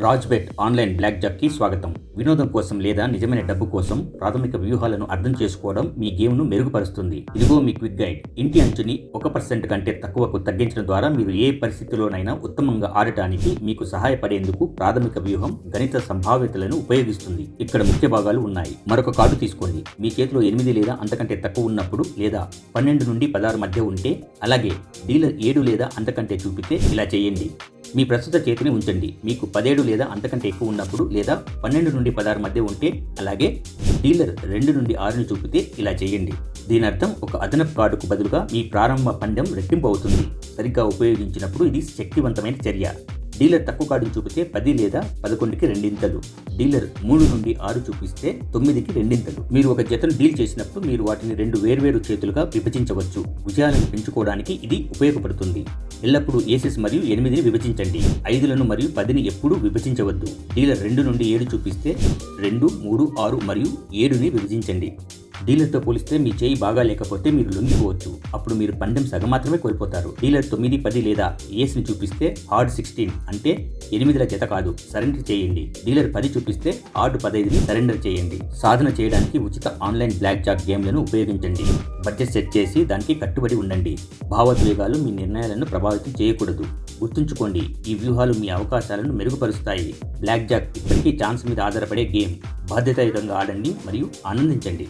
రాజ్బెట్ online black జాక్కి స్వాగతం. వినోదం కోసం లేదా నిజమైన డబ్బు కోసం ప్రాథమిక వ్యూహాలను అర్థం చేసుకోవడం మీ గేమ్ను మెరుగుపరుస్తుంది. ఇదిగో మీ క్విక్ గైడ్. ఇంటి అంచుని ఒక పర్సెంట్ కంటే తక్కువకు తగ్గించడం ద్వారా మీరు ఏ పరిస్థితిలోనైనా ఉత్తమంగా ఆడటానికి మీకు సహాయపడేందుకు ప్రాథమిక వ్యూహం గణిత సంభావ్యతలను ఉపయోగిస్తుంది. ఇక్కడ ముఖ్య భాగాలు ఉన్నాయి. మరొక కార్డు తీసుకోండి. మీ చేతిలో ఎనిమిది లేదా అంతకంటే తక్కువ ఉన్నప్పుడు లేదా పన్నెండు నుండి పదహారు మధ్య ఉంటే అలాగే డీలర్ ఏడు లేదా అంతకంటే చూపితే ఇలా చేయండి. మీ ప్రస్తుత చేతిని ఉంచండి. మీకు పదిహేడు లేదా అంతకంటే ఎక్కువ ఉన్నప్పుడు లేదా పన్నెండు నుండి పదహారు మధ్య ఉంటే అలాగే డీలర్ రెండు నుండి ఆరుని చూపితే ఇలా చేయండి. దీని అర్థం ఒక అదనపు కార్డుకు బదులుగా మీ ప్రారంభ పందెం రెట్టింపు అవుతుంది. సరిగ్గా ఉపయోగించినప్పుడు ఇది శక్తివంతమైన చర్య. డీలర్ తక్కువ కార్డును చూపితే పది లేదా పదకొండుకి రెండింతలు. డీలర్ మూడు నుండి ఆరు చూపిస్తే తొమ్మిదికి రెండింతలు. మీరు ఒక జతను డీల్ చేసినప్పుడు మీరు వాటిని రెండు వేర్వేరు చేతులుగా విభజించవచ్చు. విజయాలను పెంచుకోవడానికి ఇది ఉపయోగపడుతుంది. ఎల్లప్పుడూ ఏసెస్ మరియు ఎనిమిదిని విభజించండి. ఐదులను మరియు పదిని ఎప్పుడూ విభజించవద్దు. డీలర్ రెండు నుండి ఏడు చూపిస్తే రెండు మూడు ఆరు మరియు ఏడుని విభజించండి. డీలర్తో పోలిస్తే మీ చేయి బాగా లేకపోతే మీరు లొంగిపోవచ్చు. అప్పుడు మీరు పందెం సగం మాత్రమే కోల్పోతారు. డీలర్ తొమ్మిది పది లేదా ఏస్ని చూపిస్తే హార్డ్ సిక్స్టీన్ అంటే ఎనిమిదిల జత కాదు సరెండర్ చేయండి. డీలర్ పది చూపిస్తే హార్డ్ పదైదుని సరెండర్ చేయండి. సాధన చేయడానికి ఉచిత ఆన్లైన్ బ్లాక్ జాక్ గేమ్లను ఉపయోగించండి. బడ్జెట్ సెట్ చేసి దానికి కట్టుబడి ఉండండి. భావోద్వేగాలు మీ నిర్ణయాలను ప్రభావితం చేయకూడదు. గుర్తుంచుకోండి ఈ వ్యూహాలు మీ అవకాశాలను మెరుగుపరుస్తాయి. బ్లాక్ జాక్ ఇప్పటికీ ఛాన్స్ మీద ఆధారపడే గేమ్. బాధ్యతాయుతంగా ఆడండి మరియు ఆనందించండి.